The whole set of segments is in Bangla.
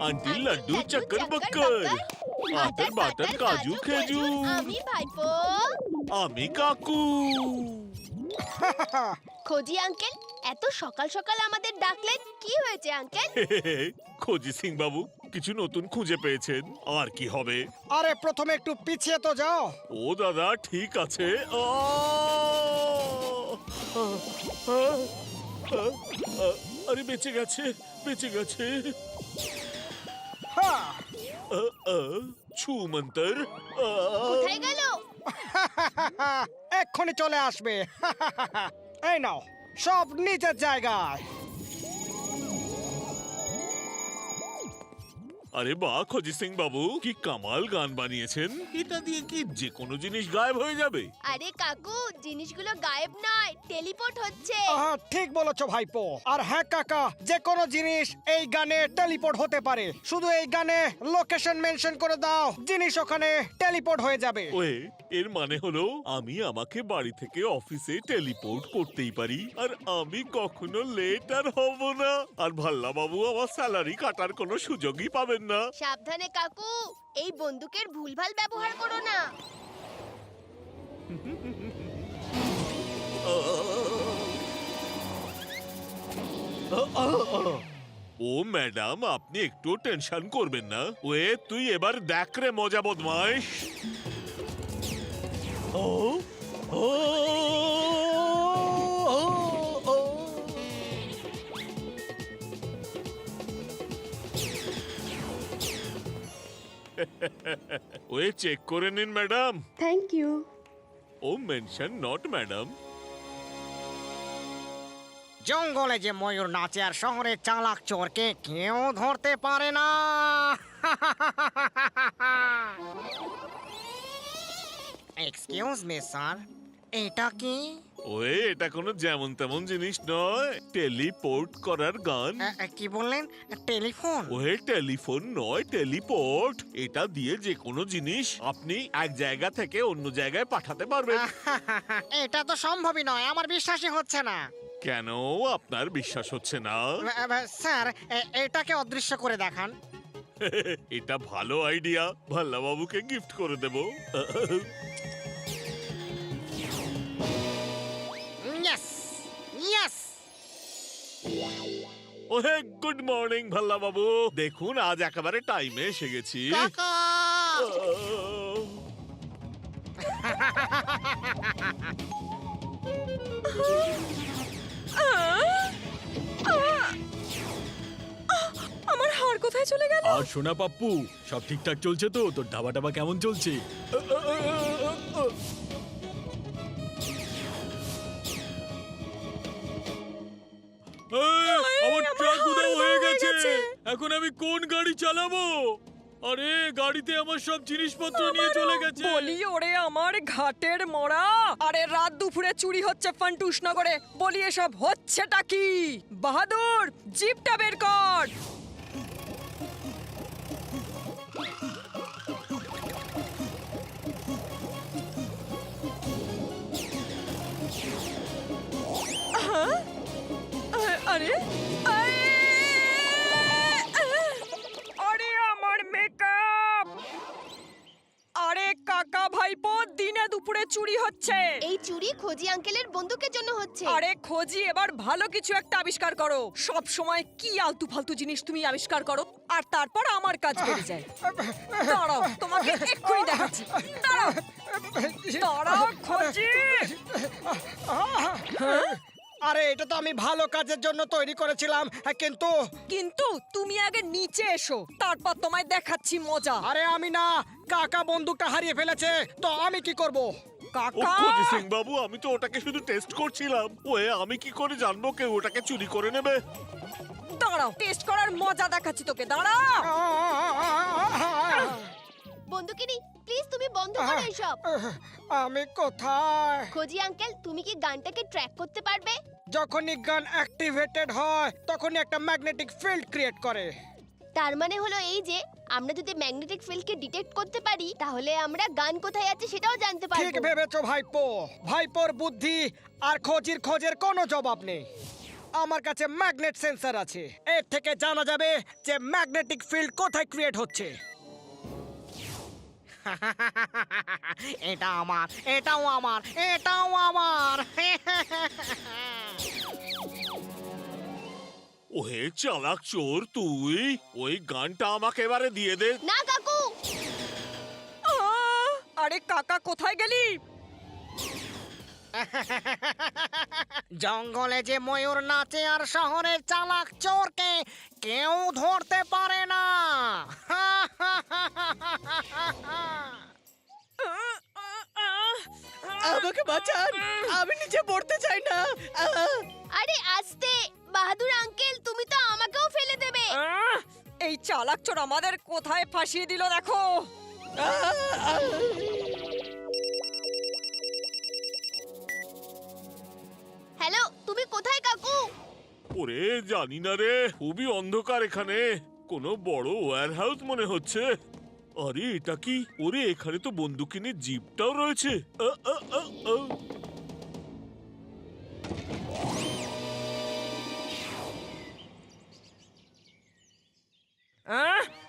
আন্টি আন্টি লাড্ডু বক্কর বক্কর, আতর বাতর কাজু খেজুর আমি ভাইপো। আমি কাকু। খোঁজি আঙ্কেল এত সকাল সকাল আমাদের ডাকলেন কি হয়েছে আঙ্কেল? খোঁজি সিং বাবু কিছু নতুন খুঁজে পেয়েছেন আর কি হবে? আরে প্রথমে একটু পিছিয়ে তো যাও। ও দাদা ঠিক আছে! আরে বেঁচে গেছে বেঁচে গেছে! ছু মন্তর আ! কোথায় গেল এক্ষুনি চলে আসবে এই নাও সব নিজের জায়গায় আরে বা খোঁজি সিং বাবু কি কামাল গান বানিয়েছেন। এটা দিয়ে কি যে কোনো জিনিস গায়েব হয়ে যাবে? আরে কাকু জিনিসগুলো গায়েব নয় টেলিপোর্ট হচ্ছে। আহা, ঠিক বলেছ ভাইপো। আর হ্যাঁ কাকা যে কোনো জিনিস এই গানে টেলিপোর্ট হতে পারে। শুধু এই গানে লোকেশন মেনশন করে দাও জিনিস ওখানে টেলিপোর্ট হয়ে যাবে। ওয়ে এর মানে হলো আমি আমাকে বাড়ি থেকে অফিসে টেলিপোর্ট করতেই পারি আর আমি কখনো লেট আর হব না। আর ভাল্লা বাবু আমার স্যালারি কাটার কোনো সুযোগই পাবেন না। সাবধানে কাকু। এই বন্দুকের ভুলভাল ব্যবহার করো না। ও ম্যাডাম আপনি একটু টেনশন করবেন না। ওয়ে তুই এবার দেখ রে মজা বদমাইশ ও ও ও, ওয়ে চেক করে নিন ম্যাডাম থ্যাংক ইউ ও মেনশন নট ম্যাডাম জঙ্গলে যে ময়ূর নাচে আর শহরে চালাক চোরকে কেউ ধরতে পারে না। এক্সকিউজ মি স্যার এটা কি? ওয়ে এটা কোনো যেমন তেমন জিনিস নয়। টেলিপোর্ট করার গান। কি বললেন? টেলিফোন? ওহে টেলিফোন নয় টেলিপোর্ট। এটা দিয়ে যে কোনো জিনিস আপনি এক জায়গা থেকে অন্য জায়গায় পাঠাতে পারবেন। এটা তো সম্ভবই নয় আমার বিশ্বাসই হচ্ছে না। কেন আপনার বিশ্বাস হচ্ছে না? স্যার এটাকে অদৃশ্য করে দেখান। এটা ভালো আইডিয়া। ভাল্লা বাবুকে গিফট করে দেব। ওহে গুড মর্নিং ভাল্লা বাবু দেখুন আজ একেবারে টাইমে এসে গেছি। কাকা! আমার হাড় কোথায় চলে গেল? আর সোনা পাপ্পু সব ঠিকঠাক চলছে তো? তোর ধাবা টাবা কেমন চলছে? আমার ট্রাক উধাও হয়ে গেছে। গেছে। এখন আমি কোন গাড়ি চালাবো? আরে গাড়িতে আমার সব জিনিসপত্র নিয়ে চলে গেছে। বলি ওরে আমার ঘাটের মরা। আরে রাত দুপুরে চুরি হচ্ছে ফান্টুস নগরে। বলি এসব হচ্ছেটা কি? বাহাদুর জিপটা বের কর। আরে আরে আমার মেকআপ আরে কাকা ভাইপো দিনে দুপুরে চুরি হচ্ছে। এই চুরি খোঁজি আঙ্কেলের বন্দুকের জন্য হচ্ছে। আরে খোঁজি এবার ভালো কিছু একটা আবিষ্কার করো। সব সময় কি আলতু ফালতু জিনিস তুমি আবিষ্কার করো আর তারপর আমার কাজ বেড়ে যায়। দাঁড়াও তোমাকে এক্ষুনি দেখাচ্ছি। দাঁড়াও। দাঁড়াও খোঁজি। আরে এটা তো আমি ভালো কাজের জন্য তৈরি করেছিলাম হ্যাঁ, কিন্তু কিন্তু তুমি আগে নিচে এসো তারপর তোমায় দেখাচ্ছি মজা। আরে আমি না কাকা বন্দুকটা হারিয়ে ফেলেছে তো আমি কি করব? কাকা! খোঁজি সিং বাবু আমি তো ওটাকে শুধু টেস্ট করছিলাম। ওয়ে আমি কি করে জানব কেউ ওটাকে চুরি করে নেবে? দাঁড়াও টেস্ট করার মজা দেখাচ্ছি তোকে দাঁড়াও বন্দুকিনি প্লিজ তুমি বন্ধ করো এসব। আমি কোথায়? খোঁজি আঙ্কেল তুমি কি গানটাকে ট্র্যাক করতে পারবে? যখনই গান অ্যাক্টিভেটেড হয় তখনই একটা ম্যাগনেটিক ফিল্ড ক্রিয়েট করে। তার মানে হলো এই যে আমরা যদি ম্যাগনেটিক ফিল্ডকে ডিটেক্ট করতে পারি তাহলে আমরা গান কোথায় আছে সেটাও জানতে ঠিক ভেবেছো ভাইপো? ভাইপোর বুদ্ধি আর খোঁজির খোঁজের কোনো জবাব নেই। আমার কাছে ম্যাগনেট সেন্সর আছে। এর থেকে জানা যাবে যে ম্যাগনেটিক ফিল্ড কোথায় ক্রিয়েট হচ্ছে। এটা আমার এটাও আমার এটাও আমার। ওহে চালাক চোর তুই ওই গানটা আমাকে এবারে দিয়ে দে না কাকু আহ! আরে কাকা কোথায় গেলি জঙ্গলে যে ময়ূর নাচে আর শহরের চালাক চোরকে কেউ ধরতে পারে না আমাকে বাঁচান আমি নিচে পড়তে চাই না আহ! আরে আস্তে বাহাদুর আঙ্কেল তুমি তো আমাকেও ফেলে দেবে। আহ! এই চালাক চোর আমাদের কোথায় ফাঁসিয়ে দিল দেখো? হ্যালো তুমি কোথায় কাকু? ওরে জানি না রে খুবই অন্ধকার এখানে। কোনো বড় ওয়্যার হাউস মনে হচ্ছে। আরে এটা কি? ওরে এখানে তো বন্দুকিনের জিপটাও রয়েছে। আ, আ, আ, আ।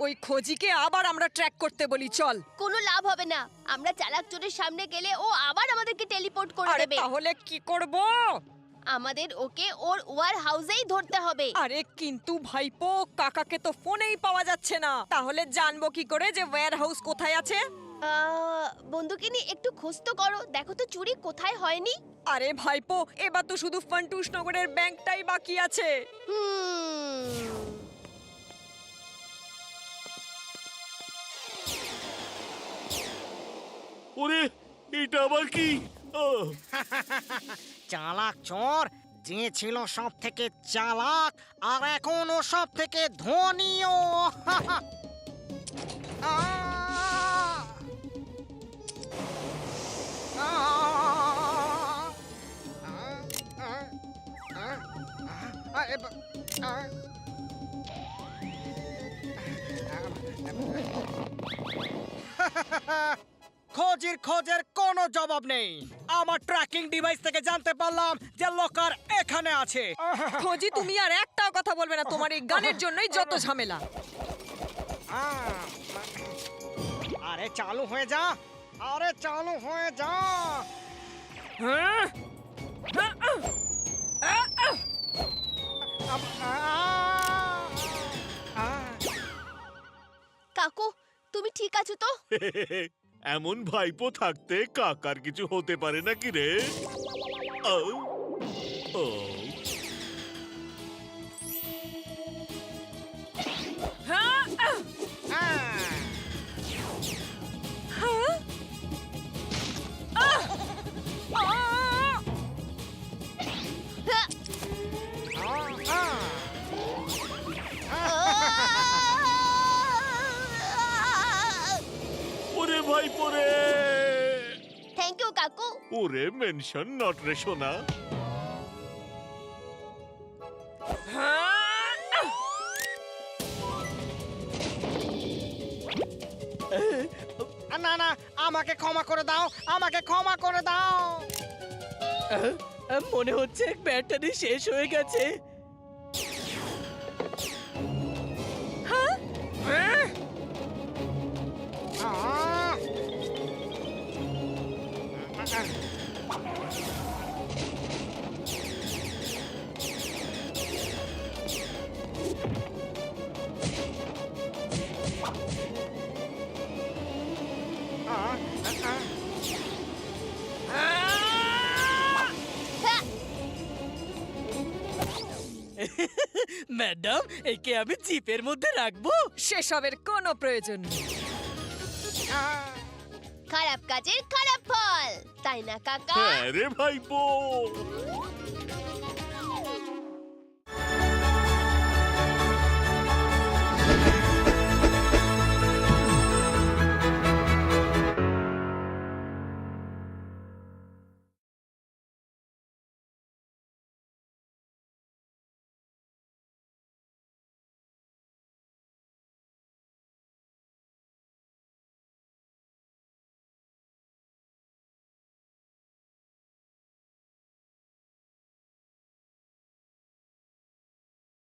ওই খোঁজিকে আবার আমরা ট্র্যাক করতে বলি চল। কোনো লাভ হবে না। আমরা চালাক চোরের সামনে গেলে ও আবার আমাদেরকে টেলিপোর্ট করে আরে দেবে। তাহলে কি করব? আমাদের ওকে ওর ওয়ার হাউসেই ধরতে হবে। আরে কিন্তু ভাইপো কাকাকে তো ফোনেই পাওয়া যাচ্ছে না। তাহলে জানব কি করে যে ওয়্যার হাউস কোথায় আছে? আহ, বন্দুকিনি একটু খোঁজ তো করো। দেখো তো চুরি কোথায় হয়নি। আরে ভাইপো এবার তো শুধু ফান্টুস নগরের ব্যাংকটাই বাকি আছে। হুম ওরে এটা আবার কি চালাক চোর যে ছিল সব থেকে চালাক আর এখন ও সব থেকে ধনীও আহ! আহ! আহ! খোঁজের খোঁজের কোনো জবাব নেই। আমার ট্র্যাকিং ডিভাইস থেকে জানতে পারলাম যে লোকার এখানে আছে। খোঁজি তুমি আর একটাও কথা বলবে না তোমার এই গানের জন্যই যত ঝামেলা। আহ, আরে চালু হয়ে যা আরে চালু হয়ে যা। হ্যাঁ? কাকু তুমি ঠিক আছো তো? এমন ভাইপো থাকতে কাকার কিছু হতে পারে নাকি রে? ও। ওরে মেনশন নট রে সোনা। না না আমাকে ক্ষমা করে দাও আমাকে ক্ষমা করে দাও। মনে হচ্ছে ব্যাটারি শেষ হয়ে গেছে। ম্যাডাম একে আমি জিপের মধ্যে রাখব। সেসবের কোনো প্রয়োজন নেই। খারাপ কাজের খারাপ ফল তাই না কাকা? হ্যাঁ রে ভাইপো।